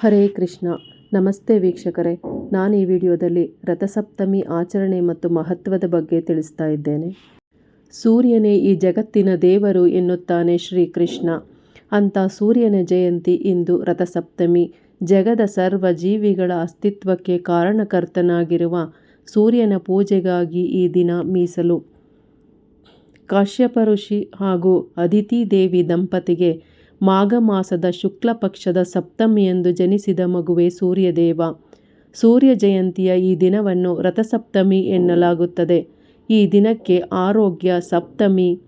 ಹರೇ ಕೃಷ್ಣ. ನಮಸ್ತೆ ವೀಕ್ಷಕರೇ. ನಾನು ಈ ವಿಡಿಯೋದಲ್ಲಿ ರಥಸಪ್ತಮಿ ಆಚರಣೆ ಮತ್ತು ಮಹತ್ವದ ಬಗ್ಗೆ ತಿಳಿಸ್ತಾ ಇದ್ದೇನೆ. ಸೂರ್ಯನೇ ಈ ಜಗತ್ತಿನ ದೇವರು ಎನ್ನುತ್ತಾನೆ ಶ್ರೀಕೃಷ್ಣ. ಅಂತ ಸೂರ್ಯನ ಜಯಂತಿ ಇಂದು ರಥಸಪ್ತಮಿ. ಜಗದ ಸರ್ವ ಜೀವಿಗಳ ಅಸ್ತಿತ್ವಕ್ಕೆ ಕಾರಣಕರ್ತನಾಗಿರುವ ಸೂರ್ಯನ ಪೂಜೆಗಾಗಿ ಈ ದಿನ ಮೀಸಲು. ಕಾಶ್ಯಪ ಋಷಿ ಹಾಗೂ ಅದಿತಿ ದೇವಿ ದಂಪತಿಗೆ ಮಾಘ ಮಾಸದ ಶುಕ್ಲ ಪಕ್ಷದ ಸಪ್ತಮಿಯಂದು ಜನಿಸಿದ ಮಗುವೆ ಸೂರ್ಯದೇವ. ಸೂರ್ಯ ಜಯಂತಿಯ ಈ ದಿನವನ್ನು ರಥಸಪ್ತಮಿ ಎನ್ನಲಾಗುತ್ತದೆ. ಈ ದಿನಕ್ಕೆ ಆರೋಗ್ಯ ಸಪ್ತಮಿ,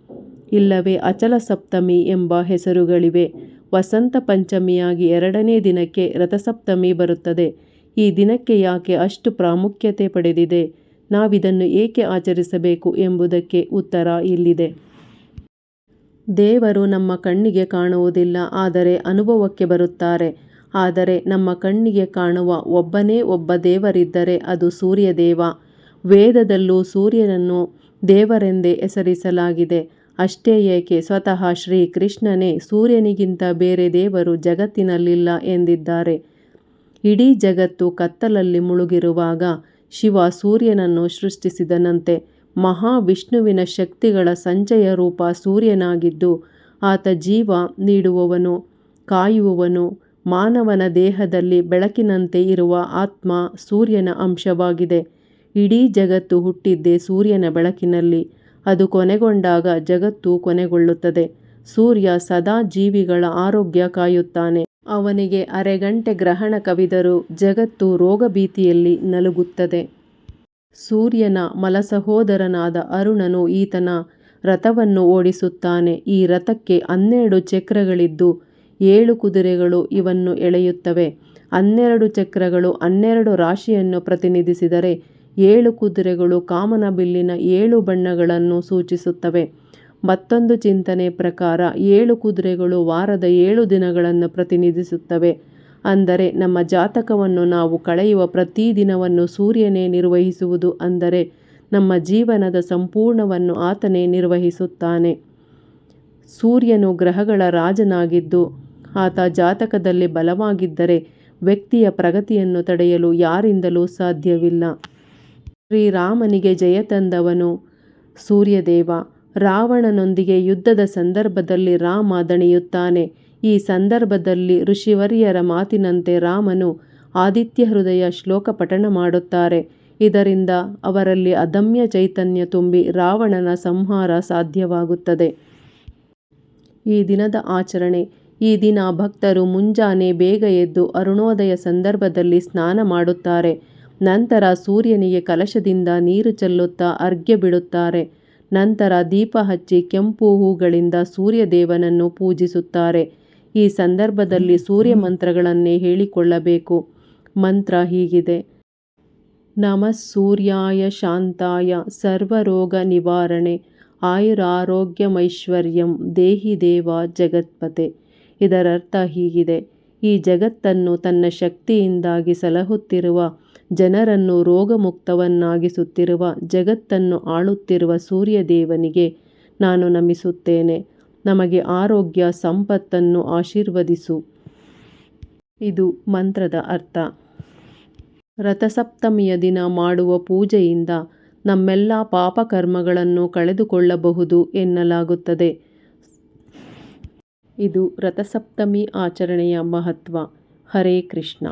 ಇಲ್ಲವೇ ಅಚಲ ಸಪ್ತಮಿ ಎಂಬ ಹೆಸರುಗಳಿವೆ. ವಸಂತ ಪಂಚಮಿಯಾಗಿ ಎರಡನೇ ದಿನಕ್ಕೆ ರಥಸಪ್ತಮಿ ಬರುತ್ತದೆ. ಈ ದಿನಕ್ಕೆ ಯಾಕೆ ಅಷ್ಟು ಪ್ರಾಮುಖ್ಯತೆ ಪಡೆದಿದೆ? ನಾವಿದನ್ನು ಏಕೆ ಆಚರಿಸಬೇಕು ಎಂಬುದಕ್ಕೆ ಉತ್ತರ ಇಲ್ಲಿದೆ. ದೇವರು ನಮ್ಮ ಕಣ್ಣಿಗೆ ಕಾಣುವುದಿಲ್ಲ, ಆದರೆ ಅನುಭವಕ್ಕೆ ಬರುತ್ತಾರೆ. ಆದರೆ ನಮ್ಮ ಕಣ್ಣಿಗೆ ಕಾಣುವ ಒಬ್ಬನೇ ಒಬ್ಬ ದೇವರಿದ್ದರೆ ಅದು ಸೂರ್ಯದೇವ. ವೇದದಲ್ಲೂ ಸೂರ್ಯನನ್ನು ದೇವರೆಂದೇ ಹೆಸರಿಸಲಾಗಿದೆ. ಅಷ್ಟೇ ಏಕೆ ಸ್ವತಃ ಶ್ರೀ ಕೃಷ್ಣನೇ ಸೂರ್ಯನಿಗಿಂತ ಬೇರೆ ದೇವರು ಜಗತ್ತಿನಲ್ಲಿಲ್ಲ ಎಂದಿದ್ದಾರೆ. ಇಡೀ ಜಗತ್ತು ಕತ್ತಲಲ್ಲಿ ಮುಳುಗಿರುವಾಗ ಶಿವ ಸೂರ್ಯನನ್ನು ಸೃಷ್ಟಿಸಿದನಂತೆ. ಮಹಾವಿಷ್ಣುವಿನ ಶಕ್ತಿಗಳ ಸಂಚಯ ರೂಪ ಸೂರ್ಯನಾಗಿದ್ದು, ಆತ ಜೀವ ನೀಡುವವನು, ಕಾಯುವವನು, ಮಾನವನ ದೇಹದಲ್ಲಿ ಬೆಳಕಿನಂತೆ ಇರುವ ಆತ್ಮ ಸೂರ್ಯನ ಅಂಶವಾಗಿದೆ. ಇಡೀ ಜಗತ್ತು ಹುಟ್ಟಿದ್ದೇ ಸೂರ್ಯನ ಬೆಳಕಿನಲ್ಲಿ. ಅದು ಕೊನೆಗೊಂಡಾಗ ಜಗತ್ತು ಕೊನೆಗೊಳ್ಳುತ್ತದೆ. ಸೂರ್ಯ ಸದಾ ಜೀವಿಗಳ ಆರೋಗ್ಯ ಕಾಯುತ್ತಾನೆ. ಅವನಿಗೆ ಅರೆಗಂಟೆ ಗ್ರಹಣ ಕವಿದರೂ ಜಗತ್ತು ರೋಗಭೀತಿಯಲ್ಲಿ ನಲುಗುತ್ತದೆ. ಸೂರ್ಯನ ಮಲಸಹೋದರನಾದ ಅರುಣನು ಈತನ ರಥವನ್ನು ಓಡಿಸುತ್ತಾನೆ. ಈ ರಥಕ್ಕೆ ಹನ್ನೆರಡು ಚಕ್ರಗಳಿದ್ದು ಏಳು ಕುದುರೆಗಳು ಇವನ್ನು ಎಳೆಯುತ್ತವೆ. ಹನ್ನೆರಡು ಚಕ್ರಗಳು ಹನ್ನೆರಡು ರಾಶಿಯನ್ನು ಪ್ರತಿನಿಧಿಸಿದರೆ ಏಳು ಕುದುರೆಗಳು ಕಾಮನಬಿಲ್ಲಿನ ಏಳು ಬಣ್ಣಗಳನ್ನು ಸೂಚಿಸುತ್ತವೆ. ಮತ್ತೊಂದು ಚಿಂತನೆ ಪ್ರಕಾರ ಏಳು ಕುದುರೆಗಳು ವಾರದ ಏಳು ದಿನಗಳನ್ನು ಪ್ರತಿನಿಧಿಸುತ್ತವೆ. ಅಂದರೆ ನಮ್ಮ ಜಾತಕವನ್ನು ನಾವು ಕಳೆಯುವ ಪ್ರತಿ ದಿನವನ್ನು ಸೂರ್ಯನೇ ನಿರ್ವಹಿಸುವುದು ಅಂದರೆ ನಮ್ಮ ಜೀವನದ ಸಂಪೂರ್ಣವನ್ನು ಆತನೇ ನಿರ್ವಹಿಸುತ್ತಾನೆ. ಸೂರ್ಯನು ಗ್ರಹಗಳ ರಾಜನಾಗಿದ್ದು, ಆತ ಜಾತಕದಲ್ಲಿ ಬಲವಾಗಿದ್ದರೆ ವ್ಯಕ್ತಿಯ ಪ್ರಗತಿಯನ್ನು ತಡೆಯಲು ಯಾರಿಂದಲೂ ಸಾಧ್ಯವಿಲ್ಲ. ಶ್ರೀರಾಮನಿಗೆ ಜಯ ತಂದವನು ಸೂರ್ಯದೇವ. ರಾವಣನೊಂದಿಗೆ ಯುದ್ಧದ ಸಂದರ್ಭದಲ್ಲಿ ರಾಮ ದಣಿಯುತ್ತಾನೆ. ಈ ಸಂದರ್ಭದಲ್ಲಿ ಋಷಿವರ್ಯರ ಮಾತಿನಂತೆ ರಾಮನು ಆದಿತ್ಯ ಹೃದಯ ಶ್ಲೋಕ ಪಠಣ ಮಾಡುತ್ತಾರೆ. ಇದರಿಂದ ಅವರಲ್ಲಿ ಅದಮ್ಯ ಚೈತನ್ಯ ತುಂಬಿ ರಾವಣನ ಸಂಹಾರ ಸಾಧ್ಯವಾಗುತ್ತದೆ. ಈ ದಿನದ ಆಚರಣೆ, ಈ ದಿನ ಭಕ್ತರು ಮುಂಜಾನೆ ಬೇಗ ಎದ್ದು ಅರುಣೋದಯ ಸಂದರ್ಭದಲ್ಲಿ ಸ್ನಾನ ಮಾಡುತ್ತಾರೆ. ನಂತರ ಸೂರ್ಯನಿಗೆ ಕಲಶದಿಂದ ನೀರು ಚೆಲ್ಲುತ್ತಾ ಅರ್ಘ್ಯ ಬಿಡುತ್ತಾರೆ. ನಂತರ ದೀಪ ಹಚ್ಚಿ ಕೆಂಪು ಹೂಗಳಿಂದ ಸೂರ್ಯದೇವನನ್ನು ಪೂಜಿಸುತ್ತಾರೆ. ಈ ಸಂದರ್ಭದಲ್ಲಿ ಸೂರ್ಯ ಮಂತ್ರಗಳನ್ನೇ ಹೇಳಿಕೊಳ್ಳಬೇಕು. ಮಂತ್ರ ಹೀಗಿದೆ. ನಮಃ ಸೂರ್ಯಾಯ ಶಾಂತಾಯ ಸರ್ವರೋಗ ನಿವಾರಣೆ ಆಯುರಾರೋಗ್ಯಮೈಶ್ವರ್ಯಂ ದೇಹಿ ದೇವ ಜಗತ್ಪತೆ. ಇದರರ್ಥ ಹೀಗಿದೆ. ಈ ಜಗತ್ತನ್ನು ತನ್ನ ಶಕ್ತಿಯಿಂದಾಗಿ ಸಲಹುತ್ತಿರುವ, ಜನರನ್ನು ರೋಗಮುಕ್ತವನ್ನಾಗಿಸುತ್ತಿರುವ, ಜಗತ್ತನ್ನು ಆಳುತ್ತಿರುವ ಸೂರ್ಯದೇವನಿಗೆ ನಾನು ನಮಿಸುತ್ತೇನೆ. ನಮಗೆ ಆರೋಗ್ಯ, ಸಂಪತ್ತನ್ನು ಆಶೀರ್ವದಿಸು. ಇದು ಮಂತ್ರದ ಅರ್ಥ. ರಥಸಪ್ತಮಿಯ ದಿನ ಮಾಡುವ ಪೂಜೆಯಿಂದ ನಮ್ಮೆಲ್ಲ ಪಾಪಕರ್ಮಗಳನ್ನು ಕಳೆದುಕೊಳ್ಳಬಹುದು ಎನ್ನಲಾಗುತ್ತದೆ. ಇದು ರಥಸಪ್ತಮಿ ಆಚರಣೆಯ ಮಹತ್ವ. ಹರೇ ಕೃಷ್ಣ.